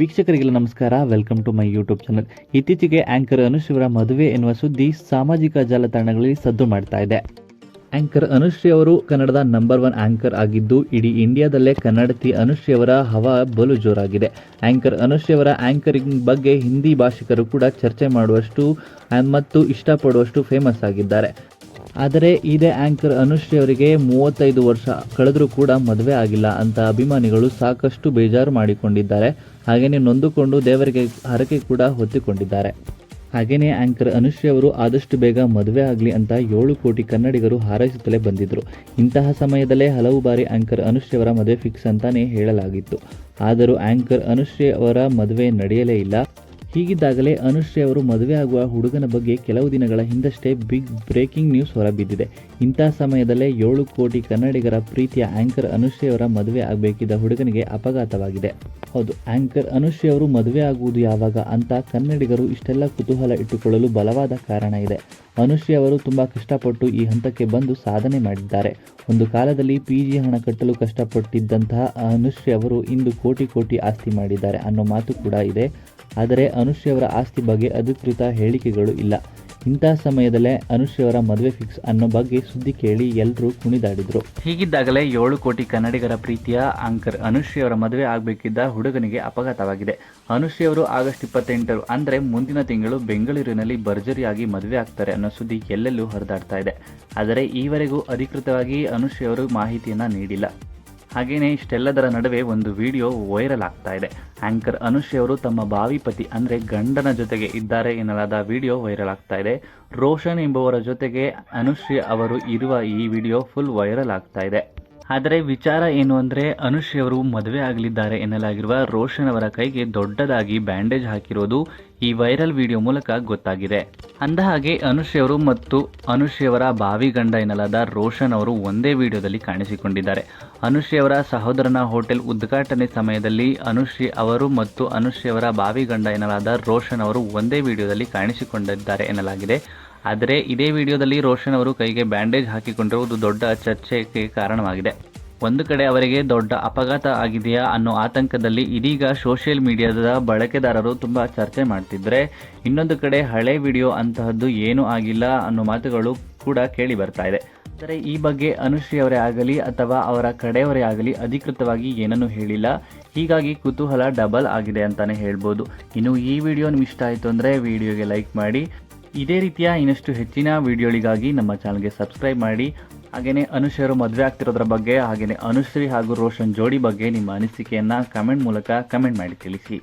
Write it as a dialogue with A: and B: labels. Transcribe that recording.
A: ವೀಕ್ಷಕರಿಗೆಲ್ಲ ನಮಸ್ಕಾರ. Welcome to my YouTube channel ಇತ್ತೀಚೆಗೆ anchor ಅನುಶ್ರೀವರ ಮದುವೆ ಎನ್ನುವ ಸುದ್ದಿ ಸಾಮಾಜಿಕ ಜಾಲತಾಣಗಳಲ್ಲಿ ಸದ್ದು ಮಾಡ್ತಾ ಇದೆ. ಆಂಕರ್ ಅನುಶ್ರೀ ಅವರು ಕನ್ನಡದ ನಂಬರ್ ಒನ್ ಆಂಕರ್ ಆಗಿದ್ದು, ಇಡೀ ಇಂಡಿಯಾದಲ್ಲೇ ಕನ್ನಡತಿ ಅನುಶ್ರೀ ಅವರ ಹವಾ ಬಲು ಜೋರಾಗಿದೆ. ಆಂಕರ್ ಅನುಶ್ರೀ ಅವರ ಆಂಕರಿಂಗ್ ಬಗ್ಗೆ ಹಿಂದಿ ಭಾಷಿಕರು ಕೂಡ ಚರ್ಚೆ ಮಾಡುವಷ್ಟು ಮತ್ತು ಇಷ್ಟಪಡುವಷ್ಟು ಫೇಮಸ್ ಆಗಿದ್ದಾರೆ. ಆದರೆ ಇದೇ ಆಂಕರ್ ಅನುಶ್ರೀ ಅವರಿಗೆ ಮೂವತ್ತೈದು ವರ್ಷ, ಕಳೆದರೂ ಕೂಡ ಮದುವೆ ಆಗಿಲ್ಲ ಅಂತ ಅಭಿಮಾನಿಗಳು ಸಾಕಷ್ಟು ಬೇಜಾರು ಮಾಡಿಕೊಂಡಿದ್ದಾರೆ. ಹಾಗೆಯೇ ನೊಂದುಕೊಂಡು ದೇವರಿಗೆ ಹರಕೆ ಕೂಡ ಹೊತ್ತಿಕೊಂಡಿದ್ದಾರೆ. ಹಾಗೆಯೇ ಆಂಕರ್ ಅನುಶ್ರೀ ಅವರು ಆದಷ್ಟು ಬೇಗ ಮದುವೆ ಆಗಲಿ ಅಂತ ಏಳು ಕೋಟಿ ಕನ್ನಡಿಗರು ಹಾರೈಸುತ್ತಲೇ ಬಂದಿದ್ದರು ಇಂತಹ ಸಮಯದಲ್ಲೇ ಹಲವು ಬಾರಿ ಆಂಕರ್ ಅನುಶ್ರೀ ಅವರ ಮದುವೆ ಫಿಕ್ಸ್ ಅಂತಾನೆ ಹೇಳಲಾಗಿತ್ತು. ಆದರೂ ಆಂಕರ್ ಅನುಶ್ರೀ ಅವರ ಮದುವೆ ನಡೆಯಲೇ ಇಲ್ಲ. ಹೀಗಿದ್ದಾಗಲೇ ಅನುಶ್ರೀ ಅವರು ಮದುವೆ ಆಗುವ ಹುಡುಗನ ಬಗ್ಗೆ ಕೆಲವು ದಿನಗಳ ಹಿಂದಷ್ಟೇ ಬಿಗ್ ಬ್ರೇಕಿಂಗ್ ನ್ಯೂಸ್ ಹೊರಬಿದ್ದಿದೆ. ಇಂಥ ಸಮಯದಲ್ಲೇ ಏಳು ಕೋಟಿ ಕನ್ನಡಿಗರ ಪ್ರೀತಿಯ ಆಂಕರ್ ಅನುಶ್ರೀ ಅವರ ಮದುವೆ ಆಗಬೇಕಿದ್ದ ಹುಡುಗನಿಗೆ ಅಪಘಾತವಾಗಿದೆ. ಹೌದು, ಆಂಕರ್ ಅನುಶ್ರೀ ಅವರು ಮದುವೆ ಆಗುವುದು ಯಾವಾಗ ಅಂತ ಕನ್ನಡಿಗರು ಇಷ್ಟೆಲ್ಲ ಕುತೂಹಲ ಇಟ್ಟುಕೊಳ್ಳಲು ಬಲವಾದ ಕಾರಣ ಇದೆ. ಅನುಶ್ರೀ ಅವರು ತುಂಬ ಕಷ್ಟಪಟ್ಟು ಈ ಹಂತಕ್ಕೆ ಬಂದು ಸಾಧನೆ ಮಾಡಿದ್ದಾರೆ. ಒಂದು ಕಾಲದಲ್ಲಿ ಪಿ ಜಿ ಹಣ ಕಟ್ಟಲು ಕಷ್ಟಪಟ್ಟಿದ್ದಂತಹ ಅನುಶ್ರೀ ಅವರು ಇಂದು ಕೋಟಿ ಕೋಟಿ ಆಸ್ತಿ ಮಾಡಿದ್ದಾರೆ ಅನ್ನೋ ಮಾತು ಕೂಡ ಇದೆ. ಆದರೆ ಅನುಶ್ರೀ ಅವರ ಆಸ್ತಿ ಬಗ್ಗೆ ಅಧಿಕೃತ ಹೇಳಿಕೆಗಳು ಇಲ್ಲ. ಇಂತಹ ಸಮಯದಲ್ಲೇ ಅನುಶ್ರೀ ಅವರ ಮದುವೆ ಫಿಕ್ಸ್ ಅನ್ನೋ ಬಗ್ಗೆ ಸುದ್ದಿ ಕೇಳಿ ಎಲ್ಲರೂ ಕುಣಿದಾಡಿದ್ರು. ಹೀಗಿದ್ದಾಗಲೇ ಏಳು ಕೋಟಿ ಕನ್ನಡಿಗರ ಪ್ರೀತಿಯ ಆಂಕರ್ ಅನುಶ್ರೀ ಅವರ ಮದುವೆ ಆಗಬೇಕಿದ್ದ ಹುಡುಗನಿಗೆ ಅಪಘಾತವಾಗಿದೆ. ಅನುಶ್ರೀ ಆಗಸ್ಟ್ ಇಪ್ಪತ್ತೆಂಟರು ಅಂದರೆ ಮುಂದಿನ ತಿಂಗಳು ಬೆಂಗಳೂರಿನಲ್ಲಿ ಭರ್ಜರಿಯಾಗಿ ಮದುವೆ ಆಗ್ತಾರೆ ಅನ್ನೋ ಸುದ್ದಿ ಎಲ್ಲೆಲ್ಲೂ ಹರಿದಾಡ್ತಾ ಇದೆ. ಆದರೆ ಈವರೆಗೂ ಅಧಿಕೃತವಾಗಿ ಅನುಶ್ರೀ ಅವರು ಮಾಹಿತಿಯನ್ನು ನೀಡಿಲ್ಲ. ಹಾಗೇನೆ ಇಷ್ಟೆಲ್ಲದರ ನಡುವೆ ಒಂದು ವಿಡಿಯೋ ವೈರಲ್ ಆಗ್ತಾ ಇದೆ. ಆಂಕರ್ ಅನುಶ್ರೀ ಅವರು ತಮ್ಮ ಬಾವಿ ಪತಿ ಅಂದ್ರೆ ಗಂಡನ ಜೊತೆಗೆ ಇದ್ದಾರೆ ಎನ್ನಲಾದ ವಿಡಿಯೋ ವೈರಲ್ ಆಗ್ತಾ ಇದೆ. ರೋಷನ್ ಎಂಬುವರ ಜೊತೆಗೆ ಅನುಶ್ರೀ ಅವರು ಇರುವ ಈ ವಿಡಿಯೋ ಫುಲ್ ವೈರಲ್ ಆಗ್ತಾ ಇದೆ. ಆದರೆ ವಿಚಾರ ಏನು ಅಂದರೆ ಅನುಶ್ರೀ ಅವರು ಮದುವೆ ಆಗಲಿದ್ದಾರೆ ಎನ್ನಲಾಗಿರುವ ರೋಷನ್ ಅವರ ಕೈಗೆ ದೊಡ್ಡದಾಗಿ ಬ್ಯಾಂಡೇಜ್ ಹಾಕಿರೋದು ಈ ವೈರಲ್ ವಿಡಿಯೋ ಮೂಲಕ ಗೊತ್ತಾಗಿದೆ. ಅಂದಹಾಗೆ ಅನುಶ್ರೀ ಅವರು ಮತ್ತು ಅನುಷ್ ಅವರ ಬಾವಿ ಗಂಡ ಎನ್ನಲಾದ ರೋಷನ್ ಅವರು ಒಂದೇ ವಿಡಿಯೋದಲ್ಲಿ ಕಾಣಿಸಿಕೊಂಡಿದ್ದಾರೆ. ಅನುಷ್ ಸಹೋದರನ ಹೋಟೆಲ್ ಉದ್ಘಾಟನೆ ಸಮಯದಲ್ಲಿ ಅನುಶ್ರೀ ಅವರು ಮತ್ತು ಅನುಷ್ ಅವರ ಭಾವಿ ಗಂಡ ಎನ್ನಲಾದ ರೋಷನ್ ಅವರು ಒಂದೇ ವಿಡಿಯೋದಲ್ಲಿ ಕಾಣಿಸಿಕೊಂಡಿದ್ದಾರೆ ಎನ್ನಲಾಗಿದೆ. ಆದರೆ ಇದೇ ವಿಡಿಯೋದಲ್ಲಿ ರೋಷನ್ ಅವರು ಕೈಗೆ ಬ್ಯಾಂಡೇಜ್ ಹಾಕಿಕೊಂಡಿರುವುದು ದೊಡ್ಡ ಚರ್ಚೆಗೆ ಕಾರಣವಾಗಿದೆ. ಒಂದು ಕಡೆ ಅವರಿಗೆ ದೊಡ್ಡ ಅಪಘಾತ ಆಗಿದೆಯಾ ಅನ್ನೋ ಆತಂಕದಲ್ಲಿ ಇದೀಗ ಸೋಷಿಯಲ್ ಮೀಡಿಯಾದ ಬಳಕೆದಾರರು ತುಂಬ ಚರ್ಚೆ ಮಾಡ್ತಿದ್ರೆ, ಇನ್ನೊಂದು ಕಡೆ ಹಳೆ ವಿಡಿಯೋ ಅಂತಹದ್ದು ಏನೂ ಆಗಿಲ್ಲ ಅನ್ನೋ ಮಾತುಗಳು ಕೂಡ ಕೇಳಿ ಬರ್ತಾ ಇದೆ. ಆದರೆ ಈ ಬಗ್ಗೆ ಅನುಶ್ರೀ ಅವರೇ ಆಗಲಿ ಅಥವಾ ಅವರ ಕಡೆಯವರೇ ಆಗಲಿ ಅಧಿಕೃತವಾಗಿ ಏನನ್ನೂ ಹೇಳಿಲ್ಲ. ಹೀಗಾಗಿ ಕುತೂಹಲ ಡಬಲ್ ಆಗಿದೆ ಅಂತಲೇ ಹೇಳ್ಬೋದು. ಇನ್ನು ಈ ವಿಡಿಯೋ ನಿಮ್ಗೆ ಇಷ್ಟ ಆಯಿತು ಅಂದರೆ ವಿಡಿಯೋಗೆ ಲೈಕ್ ಮಾಡಿ. ಇದೇ ರೀತಿಯ ಇನ್ನಷ್ಟು ಹೆಚ್ಚಿನ ವಿಡಿಯೋಗಳಿಗಾಗಿ ನಮ್ಮ ಚಾನಲ್ಗೆ ಸಬ್ಸ್ಕ್ರೈಬ್ ಮಾಡಿ. ಹಾಗೆಯೇ ಅವರು ಮದುವೆ ಆಗ್ತಿರೋದ್ರ ಬಗ್ಗೆ ಹಾಗೆಯೇ ಅನುಶ್ರೀ ಹಾಗೂ ರೋಷನ್ ಜೋಡಿ ಬಗ್ಗೆ ನಿಮ್ಮ ಅನಿಸಿಕೆಯನ್ನು ಕಮೆಂಟ್ ಮೂಲಕ ಕಮೆಂಟ್ ಮಾಡಿ ತಿಳಿಸಿ.